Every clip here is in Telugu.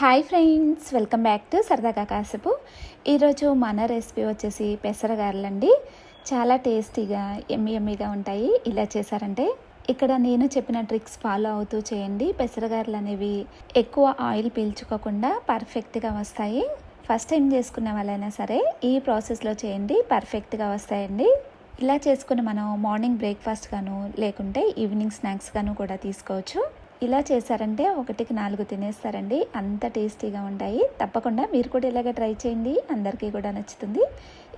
Hi friends welcome back to సరదాగా కాసేపు ఈరోజు మన రెసిపీ వచ్చేసి పెసరగారలండి. చాలా టేస్టీగా ఎమ్మి ఎమ్మిగా ఉంటాయి. ఇలా చేశారంటే ఇక్కడ నేను చెప్పిన ట్రిక్స్ ఫాలో అవుతూ చేయండి. పెసరగారలు అనేవి ఎక్కువ ఆయిల్ పీల్చుకోకుండా పర్ఫెక్ట్గా వస్తాయి. ఫస్ట్ టైం చేసుకున్న వాళ్ళైనా సరే ఈ ప్రాసెస్లో చేయండి పర్ఫెక్ట్గా వస్తాయండి. ఇలా చేసుకుని మనం మార్నింగ్ బ్రేక్ఫాస్ట్ గాను లేకుంటే ఈవినింగ్ స్నాక్స్ గాను కూడా తీసుకోవచ్చు. ఇలా చేశారంటే ఒకటికి నాలుగు తినేస్తారండి. అంత టేస్టీగా ఉంటాయి. తప్పకుండా మీరు కూడా ఇలాగ ట్రై చేయండి. అందరికీ కూడా నచ్చుతుంది.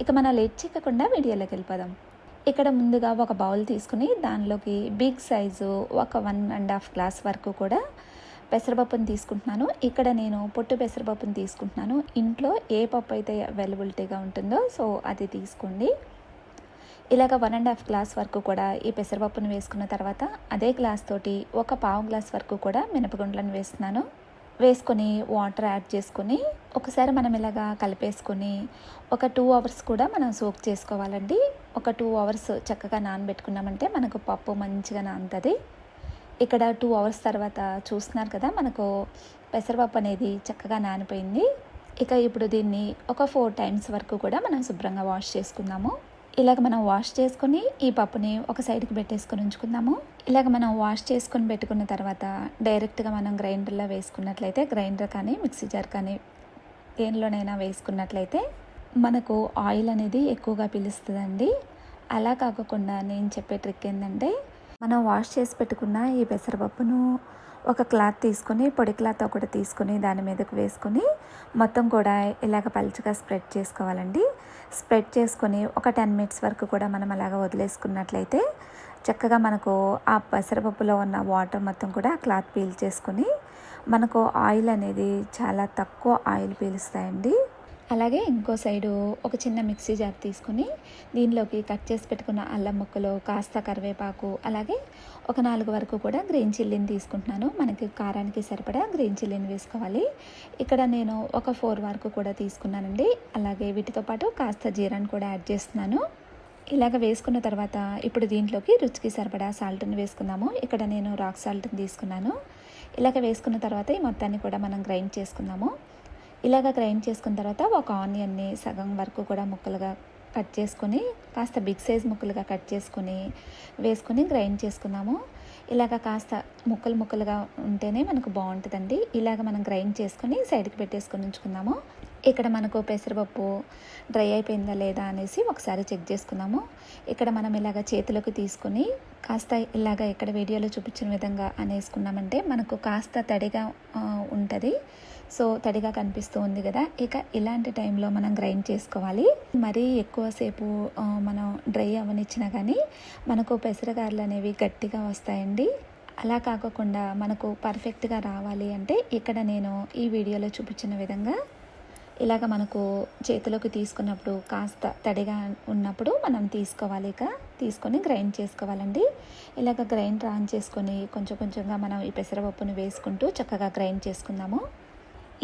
ఇక మనం లేట్ చేయకుండా వీడియోలోకి వెళ్ళిపోదాం. ఇక్కడ ముందుగా ఒక బౌల్ తీసుకుని దానిలోకి బిగ్ సైజు ఒక వన్ అండ్ హాఫ్ గ్లాస్ వరకు కూడా పెసరపప్పుని తీసుకుంటున్నాను. ఇక్కడ నేను పొట్టు పెసరపప్పుని తీసుకుంటున్నాను. ఇంట్లో ఏ పప్పు అయితే అవైలబిలిటీగా ఉంటుందో సో అది తీసుకోండి. ఇలాగ వన్ అండ్ హాఫ్ గ్లాస్ వరకు కూడా ఈ పెసరపప్పును వేసుకున్న తర్వాత అదే గ్లాస్ తోటి ఒక పావు గ్లాస్ వరకు కూడా మినపగుండ్లను వేస్తున్నాను. వేసుకొని వాటర్ యాడ్ చేసుకొని ఒకసారి మనం ఇలాగా కలిపేసుకొని ఒక టూ అవర్స్ కూడా మనం సోక్ చేసుకోవాలండి. ఒక టూ అవర్స్ చక్కగా నానబెట్టుకున్నామంటే మనకు పప్పు మంచిగా నానుతుంది. ఇక్కడ టూ అవర్స్ తర్వాత చూస్తున్నారు కదా మనకు పెసరపప్పు అనేది చక్కగా నానిపోయింది. ఇక ఇప్పుడు దీన్ని ఒక ఫోర్ టైమ్స్ వరకు కూడా మనం శుభ్రంగా వాష్ చేసుకుందాము. ఇలాగ మనం వాష్ చేసుకొని ఈ పప్పుని ఒక సైడ్కి పెట్టేసుకొని ఉంచుకుందాము. ఇలాగ మనం వాష్ చేసుకొని పెట్టుకున్న తర్వాత డైరెక్ట్గా మనం గ్రైండర్లో వేసుకున్నట్లయితే గ్రైండర్ కానీ మిక్సీ జార్ కానీ దేనిలోనైనా వేసుకున్నట్లయితే మనకు ఆయిల్ అనేది ఎక్కువగా పిలుస్తుందండి. అలా కాకుండా నేను చెప్పే ట్రిక్ ఏంటంటే మనం వాష్ చేసి పెట్టుకున్న ఈ పెసరపప్పును ఒక క్లాత్ తీసుకొని పొడి క్లాత్ ఒకటి తీసుకొని దాని మీదకు వేసుకొని మొత్తం కూడా ఇలాగ పలుచగా స్ప్రెడ్ చేసుకోవాలండి. స్ప్రెడ్ చేసుకొని ఒక టెన్ మినిట్స్ వరకు కూడా మనం అలాగ వదిలేసుకున్నట్లయితే చక్కగా మనకు ఆ పెసరపప్పులో ఉన్న వాటర్ మొత్తం కూడా క్లాత్ పీల్ చేసుకొని మనకు ఆయిల్ అనేది చాలా తక్కువ ఆయిల్ పీలుస్తాయండి. అలాగే ఇంకో సైడు ఒక చిన్న మిక్సీ జార్ తీసుకుని దీనిలోకి కట్ చేసి పెట్టుకున్న అల్లం ముక్కలు కాస్త కరివేపాకు అలాగే ఒక నాలుగు వరకు కూడా గ్రీన్ చిల్లీని తీసుకుంటున్నాను. మనకి కారానికి సరిపడా గ్రీన్ చిల్లీని వేసుకోవాలి. ఇక్కడ నేను ఒక ఫోర్ వరకు కూడా తీసుకున్నానండి. అలాగే వీటితో పాటు కాస్త జీరాన్ని కూడా యాడ్ చేస్తున్నాను. ఇలాగ వేసుకున్న తర్వాత ఇప్పుడు దీంట్లోకి రుచికి సరిపడా సాల్ట్ని వేసుకుందాము. ఇక్కడ నేను రాక్ సాల్ట్ని తీసుకున్నాను. ఇలాగ వేసుకున్న తర్వాత ఈ మొత్తాన్ని కూడా మనం గ్రైండ్ చేసుకుందాము. ఇలాగ గ్రైండ్ చేసుకున్న తర్వాత ఒక ఆనియన్ని సగం వరకు కూడా ముక్కలుగా కట్ చేసుకొని కాస్త బిగ్ సైజ్ ముక్కలుగా కట్ చేసుకొని వేసుకొని గ్రైండ్ చేసుకున్నాము ఇలాగ కాస్త ముక్కలు ముక్కలుగా ఉంటేనే మనకు బాగుంటుందండి. ఇలాగ మనం గ్రైండ్ చేసుకుని సైడ్కి పెట్టేసుకొని ఉంచుకున్నాము ఇక్కడ మనకు పెసరపప్పు డ్రై అయిపోయిందా లేదా అనేసి ఒకసారి చెక్ చేసుకున్నాము ఇక్కడ మనం ఇలాగ చేతిలోకి తీసుకొని కాస్త ఇలాగ ఇక్కడ వీడియోలో చూపించిన విధంగా అనేసుకున్నామంటే మనకు కాస్త తడిగా ఉంటుంది. సో తడిగా కనిపిస్తూ ఉంది కదా. ఇక ఇలాంటి టైంలో మనం గ్రైండ్ చేసుకోవాలి. మరీ ఎక్కువసేపు మనం డ్రై అవనిచ్చినా కానీ మనకు పెసరగారలు అనేవి గట్టిగా వస్తాయండి. అలా కాకుండా మనకు పర్ఫెక్ట్గా రావాలి అంటే ఇక్కడ నేను ఈ వీడియోలో చూపించిన విధంగా ఇలాగ మనకు చేతిలోకి తీసుకున్నప్పుడు కాస్త తడిగా ఉన్నప్పుడు మనం తీసుకోవాలి ఇక. తీసుకొని గ్రైండ్ చేసుకోవాలండి. ఇలాగ గ్రైండ్ ఆన్ చేసుకొని కొంచెం కొంచెంగా మనం ఈ పెసరపప్పును వేసుకుంటూ చక్కగా గ్రైండ్ చేసుకుందాము.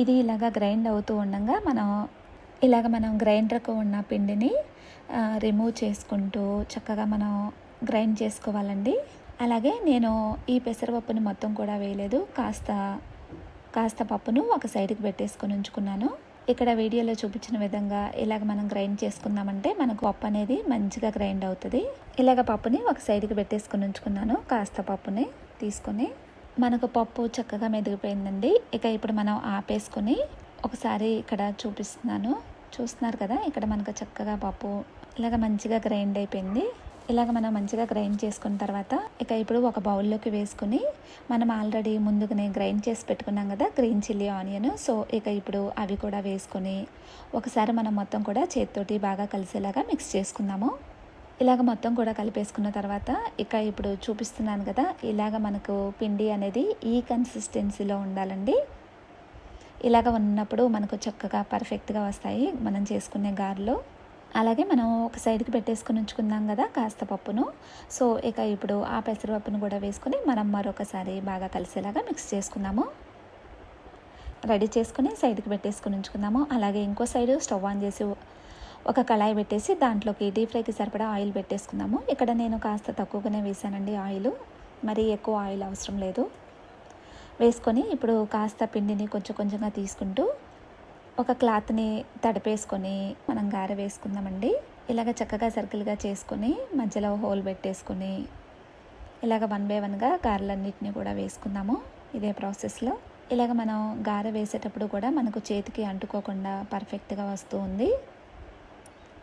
ఇది ఇలాగ గ్రైండ్ అవుతూ ఉండగా మనం ఇలాగ మనం గ్రైండర్కు ఉన్న పిండిని రిమూవ్ చేసుకుంటూ చక్కగా మనం గ్రైండ్ చేసుకోవాలండి. అలాగే నేను ఈ పెసరపప్పుని మొత్తం కూడా వేయలేదు. కాస్త కాస్త పప్పును ఒక సైడ్కి పెట్టేసుకొని ఉంచుకున్నాను. ఇక్కడ వీడియోలో చూపించిన విధంగా ఇలాగ మనం గ్రైండ్ చేసుకుందామంటే మనకు పప్పు అనేది మంచిగా గ్రైండ్ అవుతుంది. ఇలాగ పప్పుని ఒక సైడ్కి పెట్టేసుకొని ఉంచుకున్నాను. కాస్త పప్పుని తీసుకొని మనకు పప్పు చక్కగా మెదిగిపోయిందండి. ఇక ఇప్పుడు మనం ఆపేసుకొని ఒకసారి ఇక్కడ చూపిస్తున్నాను. చూస్తున్నారు కదా ఇక్కడ మనకు చక్కగా పప్పు ఇలాగ మంచిగా గ్రైండ్ అయిపోయింది. ఇలాగ మనం మంచిగా గ్రైండ్ చేసుకున్న తర్వాత ఇక ఇప్పుడు ఒక బౌల్లోకి వేసుకుని మనం ఆల్రెడీ ముందుగానే గ్రైండ్ చేసి పెట్టుకున్నాం కదా గ్రీన్ చిల్లీ ఆనియన్. సో ఇక ఇప్పుడు అవి కూడా వేసుకొని ఒకసారి మనం మొత్తం కూడా చేతితోటి బాగా కలిసేలాగా మిక్స్ చేసుకుందాము. ఇలాగ మొత్తం కూడా కలిపేసుకున్న తర్వాత ఇక ఇప్పుడు చూపిస్తున్నాను కదా ఇలాగ మనకు పిండి అనేది ఈ కన్సిస్టెన్సీలో ఉండాలండి. ఇలాగ ఉన్నప్పుడు మనకు చక్కగా పర్ఫెక్ట్గా వస్తాయి మనం చేసుకునే గారెలో. అలాగే మనం ఒక సైడ్కి పెట్టేసుకుని ఉంచుకుందాం కదా కాస్త పప్పును. సో ఇక ఇప్పుడు ఆ పెసరపప్పును కూడా వేసుకుని మనం మరొకసారి బాగా కలిసేలాగా మిక్స్ చేసుకుందాము. రెడీ చేసుకుని సైడ్కి పెట్టేసుకుని ఉంచుకుందాము. అలాగే ఇంకో సైడ్ స్టవ్ ఆన్ చేసి ఒక కళాయి పెట్టేసి దాంట్లోకి డీప్ ఫ్రైకి సరిపడా ఆయిల్ పెట్టేసుకుందాము. ఇక్కడ నేను కాస్త తక్కువగానే వేసానండి ఆయిల్. మరి ఎక్కువ ఆయిల్ అవసరం లేదు. వేసుకొని ఇప్పుడు కాస్త పిండిని కొంచెం కొంచెంగా తీసుకుంటూ ఒక క్లాత్ని తడిపేసుకొని మనం గారె వేసుకుందామండి. ఇలాగ చక్కగా సర్కిల్గా చేసుకొని మధ్యలో హోల్ పెట్టేసుకొని ఇలాగ వన్ బై వన్గా గారెలన్నింటినీ కూడా వేసుకుందాము ఇదే ప్రాసెస్లో. ఇలాగ మనం గారె వేసేటప్పుడు కూడా మనకు చేతికి అంటుకోకుండా పర్ఫెక్ట్గా వస్తూ ఉంది.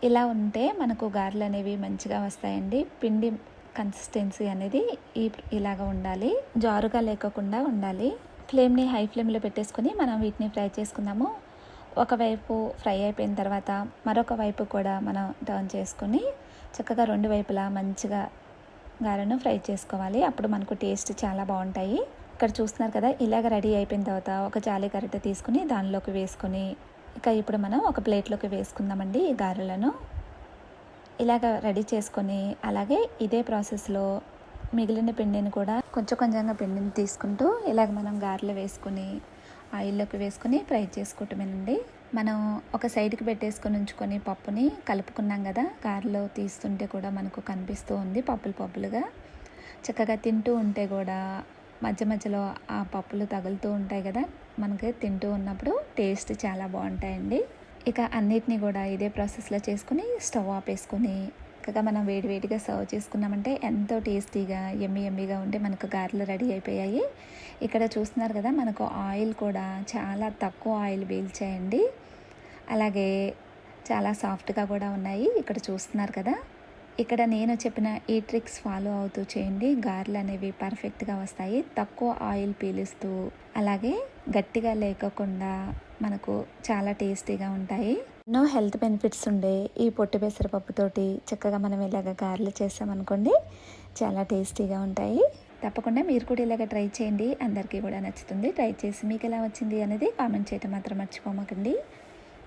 ఇలా ఉంటే మనకు గారెలు అనేవి మంచిగా వస్తాయండి. పిండి కన్సిస్టెన్సీ అనేది ఈ ఇలాగ ఉండాలి. జారుగా లేకకుండా ఉండాలి. ఫ్లేమ్ని హై ఫ్లేమ్లో పెట్టేసుకొని మనం వీటిని ఫ్రై చేసుకుందాము. ఒకవైపు ఫ్రై అయిపోయిన తర్వాత మరొక వైపు కూడా మనం టర్న్ చేసుకొని చక్కగా రెండు వైపులా మంచిగా గారెను ఫ్రై చేసుకోవాలి. అప్పుడు మనకు టేస్ట్ చాలా బాగుంటాయి. ఇక్కడ చూస్తున్నారు కదా ఇలాగ రెడీ అయిపోయిన తర్వాత ఒక జాలి గరిట తీసుకుని దానిలోకి వేసుకొని ఇక ఇప్పుడు మనం ఒక ప్లేట్లోకి వేసుకుందామండి ఈ గారెలను. ఇలాగ రెడీ చేసుకొని అలాగే ఇదే ప్రాసెస్లో మిగిలిన పిండిని కూడా కొంచెం కొంచెంగా పిండిని తీసుకుంటూ ఇలాగ మనం గారెలు వేసుకొని ఆయిల్లోకి వేసుకొని ఫ్రై చేసుకోవటమేనండి. మనం ఒక సైడ్కి పెట్టేసుకొని ఉంచుకొని పప్పుని కలుపుకున్నాం కదా గారెలో తీస్తుంటే కూడా మనకు కనిపిస్తూ ఉంది పప్పులు పప్పులుగా. చక్కగా తింటూ ఉంటే కూడా మధ్య మధ్యలో ఆ పప్పులు తగులుతూ ఉంటాయి కదా మనకి తింటూ ఉన్నప్పుడు టేస్ట్ చాలా బాగుంటాయండి. ఇక అన్నిటినీ కూడా ఇదే ప్రాసెస్లో చేసుకుని స్టవ్ ఆపేసుకొని చక్కగా మనం వేడివేడిగా సర్వ్ చేసుకున్నామంటే ఎంతో టేస్టీగా ఎమ్మి ఎమ్మిగా ఉంటే మనకు గారెలు రెడీ అయిపోయాయి. ఇక్కడ చూస్తున్నారు కదా మనకు ఆయిల్ కూడా చాలా తక్కువ ఆయిల్ పీల్చాయండి. అలాగే చాలా సాఫ్ట్గా కూడా ఉన్నాయి. ఇక్కడ చూస్తున్నారు కదా ఇక్కడ నేను చెప్పిన ఈ ట్రిక్స్ ఫాలో అవుతూ చేయండి. గారెలు అనేవి పర్ఫెక్ట్గా వస్తాయి. తక్కువ ఆయిల్ పీలుస్తూ అలాగే గట్టిగా లేకోకుండా మనకు చాలా టేస్టీగా ఉంటాయి. ఎన్నో హెల్త్ బెనిఫిట్స్ ఉండే ఈ పొట్టు పెసరపప్పుతోటి చక్కగా మనం ఇలాగ గారెలు చేస్తామనుకోండి చాలా టేస్టీగా ఉంటాయి. తప్పకుండా మీరు కూడా ఇలాగ ట్రై చేయండి. అందరికీ కూడా నచ్చుతుంది. ట్రై చేసి మీకు ఎలా వచ్చింది అనేది కామెంట్ చేయటం మాత్రం మర్చిపోమకండి.